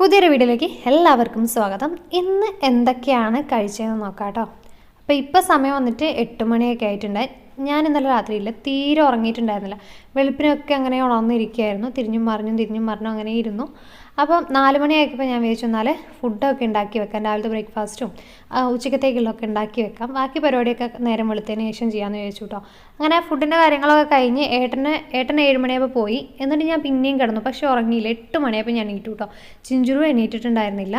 പുതിയൊരു വീഡിയോയിലേക്ക് എല്ലാവർക്കും സ്വാഗതം. ഇന്ന് എന്തൊക്കെയാണ് കഴിച്ചതെന്ന് നോക്കാം കേട്ടോ അപ്പോൾ ഇപ്പോൾ സമയം വന്നിട്ട് എട്ട് മണിയൊക്കെ ആയിട്ടുണ്ട്. ഞാൻ ഇന്നലെ രാത്രിയിൽ തീരെ ഉറങ്ങിയിട്ടുണ്ടായിരുന്നില്ല. വെളുപ്പിനൊക്കെ അങ്ങനെ ഉണർന്നിരിക്കുകയായിരുന്നു തിരിഞ്ഞും മറിഞ്ഞും തിരിഞ്ഞും മറിഞ്ഞും അങ്ങനെ ഇരുന്നു. അപ്പം നാല് മണിയായപ്പോൾ ഞാൻ വിചാരിച്ചു എന്നാൽ ഫുഡൊക്കെ ഉണ്ടാക്കി വെക്കാം. രാവിലത്തെ ബ്രേക്ക്ഫാസ്റ്റും ഉച്ചക്കത്തേക്കുള്ളതൊക്കെ ഉണ്ടാക്കി വെക്കാം. ബാക്കി പരിപാടിയൊക്കെ നേരം വെളുത്തതിന് ശേഷം ചെയ്യാമെന്ന് വിചാരിച്ചു കേട്ടോ അങ്ങനെ ഫുഡിന്റെ കാര്യങ്ങളൊക്കെ കഴിഞ്ഞ് ഏട്ടന് ഏട്ടൻ ഏഴ് മണിയാകുമ്പോൾ പോയി. എന്നിട്ട് ഞാൻ പിന്നെയും കിടന്നു. പക്ഷേ ഉറങ്ങിയില്ല. എട്ട് മണിയായപ്പോൾ ഞാൻ എണീറ്റു കേട്ടോ ചിഞ്ചുരു എണീറ്റിട്ടുണ്ടായിരുന്നില്ല.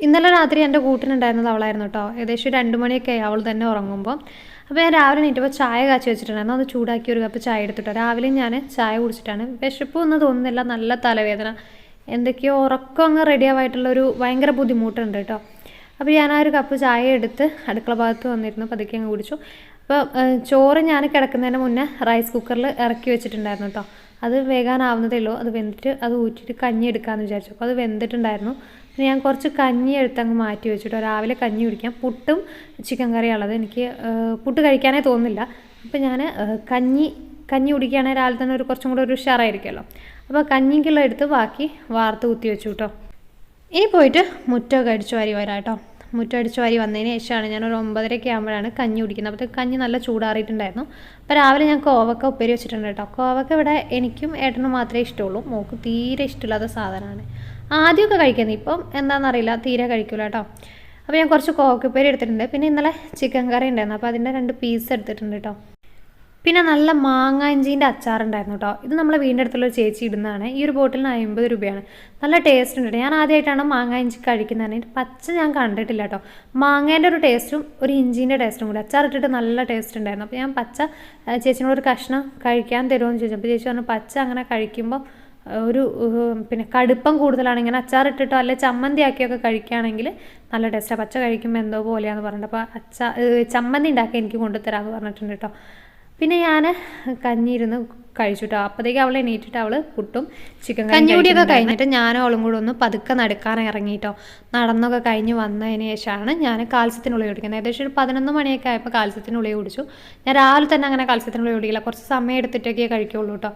ഇന്നലെ രാത്രി എന്റെ കൂട്ടിനുണ്ടായിരുന്നത് അവളായിരുന്നു കേട്ടോ ഏകദേശം രണ്ട് മണിയൊക്കെ ആയി അവൾ തന്നെ ഉറങ്ങുമ്പോൾ അപ്പോൾ ഞാൻ രാവിലെ നീറ്റപ്പോൾ ചായ കാച്ചി വെച്ചിട്ടുണ്ടായിരുന്നു. അത് ചൂടാക്കി ഒരു കപ്പ് ചായ എടുത്തിട്ട്. രാവിലെ ഞാൻ ചായ കുടിച്ചിട്ടാണ്. വിശപ്പൊന്നും തോന്നുന്നില്ല. നല്ല തലവേദന. എന്തൊക്കെയോ ഉറക്കം അങ്ങ് റെഡി ആവായിട്ടുള്ളൊരു ഭയങ്കര ബുദ്ധിമുട്ടുണ്ട് കേട്ടോ. അപ്പോൾ ഞാൻ ആ ഒരു കപ്പ് ചായ എടുത്ത് അടുക്കള ഭാഗത്ത് വന്നിരുന്നു. പതുക്കെ അങ്ങ് കുടിച്ചു. അപ്പോൾ ചോറ് ഞാൻ കിടക്കുന്നതിന് മുന്നേ റൈസ് കുക്കറിൽ ഇറക്കി വെച്ചിട്ടുണ്ടായിരുന്നു കേട്ടോ. അത് വേകാനാവുന്നതേ ഉള്ളൂ. അത് വെന്തിട്ട് അത് ഊറ്റിയിട്ട് കഞ്ഞി എടുക്കാമെന്ന് വിചാരിച്ചു. അപ്പോൾ അത് വെന്തിട്ടുണ്ടായിരുന്നു. ഞാൻ കുറച്ച് കഞ്ഞി എടുത്തങ്ങ് മാറ്റി വെച്ചിട്ടോ രാവിലെ കഞ്ഞി കുടിക്കാം പുട്ടും ചിക്കൻ കറിയുള്ളത് എനിക്ക് പുട്ട് കഴിക്കാനേ തോന്നില്ല അപ്പോൾ ഞാൻ കഞ്ഞി കഞ്ഞി കുടിക്കുകയാണെങ്കിൽ രാവിലെ തന്നെ ഒരു കുറച്ചും കൂടെ ഒരു ഉഷാറായിരിക്കുമല്ലോ. അപ്പോൾ കഞ്ഞിക്കുള്ള എടുത്ത് ബാക്കി വാർത്ത് കുത്തി വെച്ചു കേട്ടോ. ഇനി പോയിട്ട് മുറ്റമൊക്കെ അടിച്ചു വാരി വരാം കേട്ടോ. മുറ്റം അടിച്ചു വാരി വന്നതിന് ശേഷമാണ് ഞാൻ ഒരു ഒമ്പതരയൊക്കെ ആകുമ്പോഴാണ് കഞ്ഞി കുടിക്കുന്നത്. അപ്പോൾ കഞ്ഞി നല്ല ചൂടാറിയിട്ടുണ്ടായിരുന്നു. അപ്പോൾ രാവിലെ ഞാൻ കോവക്ക ഉപ്പേരി വെച്ചിട്ടുണ്ട് കേട്ടോ. കോവക്ക ഇവിടെ എനിക്കും ഏട്ടനും മാത്രമേ ഇഷ്ടമുള്ളൂ. മോക്ക് തീരെ ഇഷ്ടമില്ലാത്ത സാധനമാണ്. ആദ്യമൊക്കെ കഴിക്കുന്നത്. ഇപ്പം എന്താണെന്നറിയില്ല. തീരെ കഴിക്കില്ല കേട്ടോ. അപ്പോൾ ഞാൻ കുറച്ച് കോവക്കപ്പേരി എടുത്തിട്ടുണ്ട്. പിന്നെ ഇന്നലെ ചിക്കൻ കറി ഉണ്ടായിരുന്നു. അപ്പോൾ അതിന്റെ രണ്ട് പീസ് എടുത്തിട്ടുണ്ട് കേട്ടോ. പിന്നെ നല്ല മാങ്ങാഞ്ചീന്റെ അച്ചാറുണ്ടായിരുന്നു കേട്ടോ. ഇത് നമ്മളെ വീടിന്റെ അടുത്തുള്ള ചേച്ചി ഇടുന്നതാണ്. ഈ ഒരു ബോട്ടിലിന് അമ്പത് രൂപയാണ്. നല്ല ടേസ്റ്റ് ഉണ്ട്. ഞാൻ ആദ്യമായിട്ടാണ് മാങ്ങാഞ്ചി കഴിക്കുന്നത്. ഇതിന്റെ പച്ച ഞാൻ കണ്ടിട്ടില്ല കേട്ടോ. മാങ്ങേന്റെ ഒരു ടേസ്റ്റും ഒരു ഇഞ്ചീന്റെ ടേസ്റ്റും കൂടി. അച്ചാർ ഇട്ടിട്ട് നല്ല ടേസ്റ്റ് ഉണ്ടായിരുന്നു. അപ്പോൾ ഞാൻ പച്ച ചേച്ചിനോട് ഒരു കഷ്ണം കഴിക്കാൻ തരുമെന്ന് ചോദിച്ചു. അപ്പോൾ ചേച്ചി പറഞ്ഞു പച്ച അങ്ങനെ കഴിക്കുമ്പോൾ ഒരു പിന്നെ കടുപ്പം കൂടുതലാണ്. ഇങ്ങനെ അച്ചാറിട്ടിട്ടോ അല്ലെ ചമ്മന്തി ആക്കിയൊക്കെ കഴിക്കുകയാണെങ്കിൽ നല്ല ടേസ്റ്റാണ് പച്ച കഴിക്കുമ്പോൾ എന്തോ പോലെയാണെന്ന് പറഞ്ഞിട്ട്. അപ്പോൾ അച്ചാ ചമ്മന്തി ഉണ്ടാക്കി എനിക്ക് കൊണ്ടുതരാമെന്ന് പറഞ്ഞിട്ടുണ്ട് കേട്ടോ. പിന്നെ ഞാൻ കഞ്ഞിരുന്ന് കഴിച്ചിട്ടോ. അപ്പോഴത്തേക്ക് അവൾ എണീറ്റിട്ട് അവൾ പുട്ടും ചിക്കൻ കഞ്ഞിയൂടിയൊക്കെ കഴിഞ്ഞിട്ട് ഞാനും അവളും കൂടെ ഒന്ന് പതുക്കെ നടക്കാൻ ഇറങ്ങിയിട്ടോ നടന്നൊക്കെ കഴിഞ്ഞ് വന്നതിന് ശേഷമാണ് ഞാൻ കാൽസ്യത്തിനുള്ളിൽ കുടിക്കുന്നത്. ഏകദേശം ഒരു പതിനൊന്ന് മണിയൊക്കെ ആയപ്പോൾ കാൽസ്യത്തിനുള്ളിൽ കുടിച്ചു. ഞാൻ രാവിലെ തന്നെ അങ്ങനെ കാൽസ്യത്തിനുള്ളിൽ കുടിക്കില്ല. കുറച്ച് സമയം എടുത്തിട്ടൊക്കെ കഴിക്കുള്ളൂ കേട്ടോ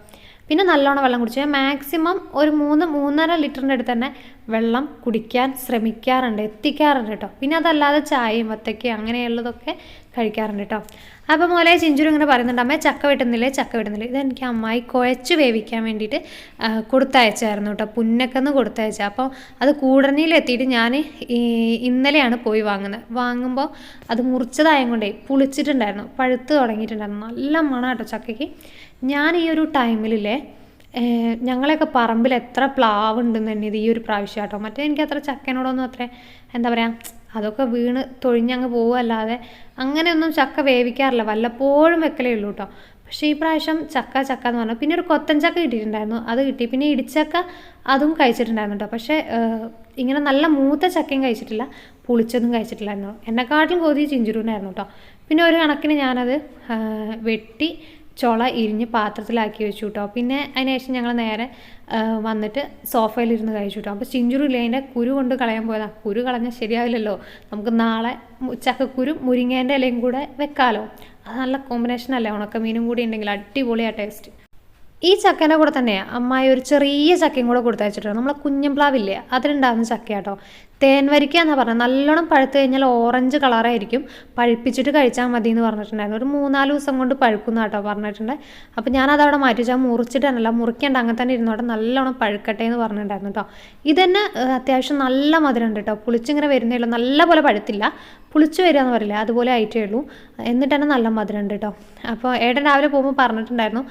പിന്നെ നല്ലോണം വെള്ളം കുടിച്ചു ഞാൻ മാക്സിമം ഒരു മൂന്ന് മൂന്നര ലിറ്ററിന്റെ അടുത്ത് തന്നെ വെള്ളം കുടിക്കാൻ ശ്രമിക്കാറുണ്ട് എത്തിക്കാറുണ്ട് കേട്ടോ. പിന്നെ അതല്ലാതെ ചായയും വത്തയ്ക്കും അങ്ങനെയുള്ളതൊക്കെ കഴിക്കാറുണ്ട് കേട്ടോ. അപ്പോൾ മോലെ ചിഞ്ചുരു ഇങ്ങനെ പറയുന്നുണ്ട് അമ്മേ ചക്ക വെട്ടുന്നില്ലേ ചക്ക വെട്ടുന്നില്ലേ? ഇതെനിക്ക് അമ്മായി കുഴച്ച് വേവിക്കാൻ വേണ്ടിയിട്ട് കൊടുത്തയച്ചായിരുന്നു കേട്ടോ പുന്നക്കെന്ന് കൊടുത്തയച്ച. അപ്പോൾ അത് കൂടനിയിലെത്തിയിട്ട് ഞാൻ ഇന്നലെയാണ് പോയി വാങ്ങുന്നത്. വാങ്ങുമ്പോൾ അത് മുറിച്ചതായം കൊണ്ടേ പുളിച്ചിട്ടുണ്ടായിരുന്നു പഴുത്ത് തുടങ്ങിയിട്ടുണ്ടായിരുന്നു. നല്ല മണം കേട്ടോ ചക്കയ്ക്ക്. ഞാൻ ഈ ഒരു ഏഹ് ഞങ്ങളെയൊക്കെ പറമ്പിൽ എത്ര പ്ലാവ് ഉണ്ടെന്ന് തന്നെ ഇത് ഈ ഒരു പ്രാവശ്യം കേട്ടോ മറ്റേ എനിക്ക് അത്ര ചക്കനോടൊന്നും അത്ര എന്താ പറയുക അതൊക്കെ വീണ് തൊഴിഞ്ഞങ്ങ് പോവുമല്ലാതെ അങ്ങനെയൊന്നും ചക്ക വേവിക്കാറില്ല. വല്ലപ്പോഴും വെക്കലേ ഉള്ളൂ കേട്ടോ പക്ഷേ ഈ പ്രാവശ്യം ചക്ക ചക്ക എന്ന് പറഞ്ഞു. പിന്നെ ഒരു കൊത്തൻ ചക്ക കിട്ടിയിട്ടുണ്ടായിരുന്നു. അത് കിട്ടി. പിന്നെ ഇടിച്ചക്ക അതും കഴിച്ചിട്ടുണ്ടായിരുന്നു കേട്ടോ പക്ഷേ ഇങ്ങനെ നല്ല മൂത്ത ചക്കയും കഴിച്ചിട്ടില്ല പുളിച്ചതും കഴിച്ചിട്ടില്ലായിരുന്നു. എന്നെക്കാട്ടിലും കൊതി ചിഞ്ചുരൂനായിരുന്നു കേട്ടോ പിന്നെ ഒരു കണക്കിന് ഞാനത് വെട്ടി ചുള ഇരിഞ്ഞ് പാത്രത്തിലാക്കി വെച്ചു കേട്ടോ പിന്നെ അതിന് ശേഷം ഞങ്ങൾ നേരെ വന്നിട്ട് സോഫയിലിരുന്ന് കഴിച്ചു കേട്ടോ അപ്പോൾ ചിഞ്ചുറില്ല അതിന്റെ കുരു കൊണ്ട് കളയാൻ പോയതാ. കുരു കളഞ്ഞാൽ ശരിയാവില്ലല്ലോ. നമുക്ക് നാളെ ചക്കക്കുരു മുരിങ്ങേന്റെ ഇലയും കൂടെ വെക്കാമല്ലോ അത് നല്ല കോമ്പിനേഷൻ അല്ലേ? ഉണക്കമീനും കൂടി ഉണ്ടെങ്കിൽ അടിപൊളിയാണ് ടേസ്റ്റ് ഈ ചക്കേന്റെ കൂടെ തന്നെ അമ്മായി ഒരു ചെറിയ ചക്കയും കൂടെ കൊടുത്തയച്ചിട്ടുണ്ട്. നമ്മളെ കുഞ്ഞംപ്ലാവില്ലേ അതിലുണ്ടാകുന്ന ചക്കയാട്ടോ. തേൻ എന്നാ പറഞ്ഞത് നല്ലോണം പഴുത്ത് കഴിഞ്ഞാൽ ഓറഞ്ച് കളറായിരിക്കും പഴുപ്പിച്ചിട്ട് കഴിച്ചാൽ മതി എന്ന് പറഞ്ഞിട്ടുണ്ടായിരുന്നു. ഒരു മൂന്നാൽ ദിവസം കൊണ്ട് പഴുക്കുന്ന കേട്ടോ പറഞ്ഞിട്ടുണ്ട്. അപ്പോൾ ഞാനത് അവിടെ മാറ്റി വെച്ചാൽ മുറിച്ചിട്ട് തന്നെയല്ല മുറിക്കേണ്ട അങ്ങനെ തന്നെ ഇരുന്നോട്ടെ. നല്ലോണം പഴുക്കട്ടെ എന്ന് പറഞ്ഞിട്ടുണ്ടായിരുന്നു കേട്ടോ ഇതന്നെ അത്യാവശ്യം നല്ല മധുരം ഉണ്ട് കേട്ടോ പുളിച്ചിങ്ങനെ വരുന്നേ ഉള്ളൂ നല്ല പോലെ പഴുത്തില്ല. പുളിച്ച് വരിക എന്ന് പറയില്ല അതുപോലെ ആയിട്ടേ ഉള്ളൂ. എന്നിട്ട് തന്നെ നല്ല മധുരം ഉണ്ട് കേട്ടോ അപ്പോൾ ഏട്ടൻ രാവിലെ പോകുമ്പോൾ പറഞ്ഞിട്ടുണ്ടായിരുന്നു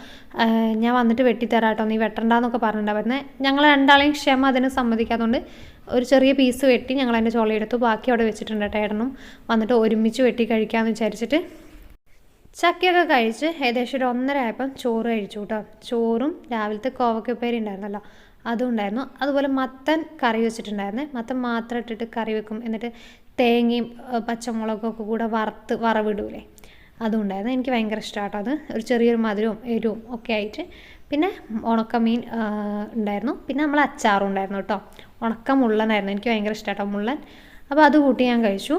ഞാൻ വന്നിട്ട് വെട്ടിത്തരാം കേട്ടോ നീ വെട്ടണ്ടെന്നൊക്കെ പറഞ്ഞിട്ടുണ്ടായിരുന്നു ഞങ്ങൾ രണ്ടാളെയും ക്ഷമ അതിന് സമ്മതിക്കാത്തതുകൊണ്ട് ഒരു ചെറിയ പീസ് വെട്ടി ഞങ്ങൾ അതിന്റെ ചുളയെടുത്തു ബാക്കി അവിടെ വെച്ചിട്ടുണ്ട് ഏട്ടനും വന്നിട്ട് ഒരുമിച്ച് വെട്ടി കഴിക്കാമെന്ന് വിചാരിച്ചിട്ട് ചക്കയൊക്കെ കഴിച്ച് ഏകദേശം ഒരു ഒന്നര ആയപ്പം ചോറ് കഴിച്ചു കേട്ടോ. ചോറും രാവിലത്തെ കോവക്കപ്പേരി ഉണ്ടായിരുന്നല്ലോ അതും ഉണ്ടായിരുന്നു. അതുപോലെ മത്തൻ കറി വെച്ചിട്ടുണ്ടായിരുന്നേ. മത്തൻ മാത്രം ഇട്ടിട്ട് കറി വെക്കും. എന്നിട്ട് തേങ്ങയും പച്ചമുളകും ഒക്കെ കൂടെ വറുത്ത് വറവിടൂലേ. അതും ഉണ്ടായിരുന്നു. എനിക്ക് ഭയങ്കര ഇഷ്ടമാട്ടോ അത്. ഒരു ചെറിയൊരു മധുരവും എരിവും ഒക്കെ ആയിട്ട്. പിന്നെ ഉണക്കമീൻ ഉണ്ടായിരുന്നു. പിന്നെ നമ്മൾ അച്ചാറും ഉണ്ടായിരുന്നു കേട്ടോ. ഉണക്ക മുള്ളനായിരുന്നു. എനിക്ക് ഭയങ്കര ഇഷ്ടമാട്ടോ മുള്ളൻ. അപ്പോൾ അത് കൂട്ടി ഞാൻ കഴിച്ചു.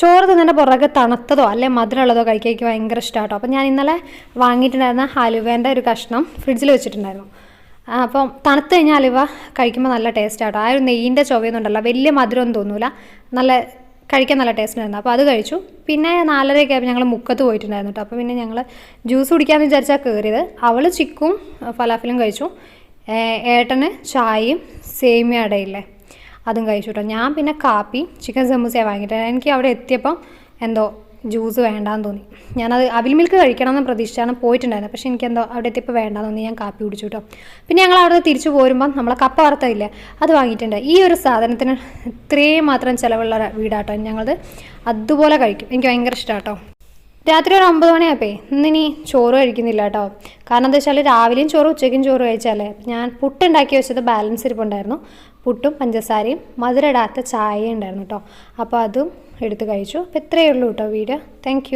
ചോറ് തിന്നതിന്റെ പുറകെ തണുത്തതോ അല്ലെ മധുരമുള്ളതോ കഴിക്കാൻ എനിക്ക് ഭയങ്കര ഇഷ്ടമാട്ടോ അപ്പോൾ ഞാൻ ഇന്നലെ വാങ്ങിയിട്ടുണ്ടായിരുന്ന ഹലുവേന്റെ ഒരു കഷ്ണം ഫ്രിഡ്ജിൽ വെച്ചിട്ടുണ്ടായിരുന്നു. അപ്പം തണുത്ത് കഴിഞ്ഞാൽ അലുവ കഴിക്കുമ്പോൾ നല്ല ടേസ്റ്റ് ആട്ടോ ആ ഒരു നെയ്യിന്റെ ചുവയൊന്നുണ്ടല്ലോ വലിയ മധുരമൊന്നും തോന്നൂല. നല്ല കഴിക്കാൻ നല്ല ടേസ്റ്റ് ഉണ്ടായിരുന്നു അപ്പോൾ അത് കഴിച്ചു. പിന്നെ നാലരയൊക്കെ ഞങ്ങൾ മുക്കത്ത് പോയിട്ടുണ്ടായിരുന്നു കേട്ടോ അപ്പോൾ പിന്നെ ഞങ്ങൾ ജ്യൂസ് കുടിക്കാമെന്ന് വിചാരിച്ചാൽ കയറിയത് അവൾ ചിക്കും ഫലാഫിലും കഴിച്ചു. ഏട്ടന് ചായയും സേമിയ അടയില്ലേ? അതും കഴിച്ചു കേട്ടോ ഞാൻ പിന്നെ കാപ്പി ചിക്കൻ സമൂസയാണ് വാങ്ങിയിട്ട് എനിക്ക് അവിടെ എത്തിയപ്പം എന്തോ ജ്യൂസ് വേണ്ടാന്ന് തോന്നി. ഞാനത് അവിൽ മിൽക്ക് കഴിക്കണം എന്ന് പ്രതീക്ഷിച്ചാണ് പോയിട്ടുണ്ടായിരുന്നത്. പക്ഷേ എനിക്കെന്തോ അവിടെ എത്തിയപ്പോൾ വേണ്ടാന്ന് തോന്നി. ഞാൻ കാപ്പി കുടിച്ചു കേട്ടോ പിന്നെ ഞങ്ങൾ അവിടെ തിരിച്ചു പോരുമ്പം നമ്മളെ കപ്പ വറുത്തതില്ല അത് വാങ്ങിയിട്ടുണ്ട്. ഈ ഒരു സാധനത്തിന് ഇത്രയും മാത്രം ചിലവുള്ള വീടാട്ടോ ഞങ്ങളത്. അതുപോലെ കഴിക്കും. എനിക്ക് ഭയങ്കര ഇഷ്ടമാട്ടോ രാത്രി ഒരു ഒമ്പത് മണിയായപ്പേ ഇന്നിനി ചോറ് കഴിക്കുന്നില്ല കേട്ടോ കാരണം എന്താ വെച്ചാൽ രാവിലെയും ചോറ് ഉച്ചയ്ക്കും ചോറ് കഴിച്ചാലേ ഞാൻ പുട്ടുണ്ടാക്കി വെച്ചത് ബാലൻസ് ഇരിപ്പുണ്ടായിരുന്നു. പുട്ടും പഞ്ചസാരയും മധുരടാത്ത ചായ ഉണ്ടായിരുന്നു കേട്ടോ അപ്പോൾ അതും എടുത്ത് കഴിച്ചു. അപ്പോൾ ഇത്രയേ ഉള്ളൂ കേട്ടോ വീഡിയോ. താങ്ക്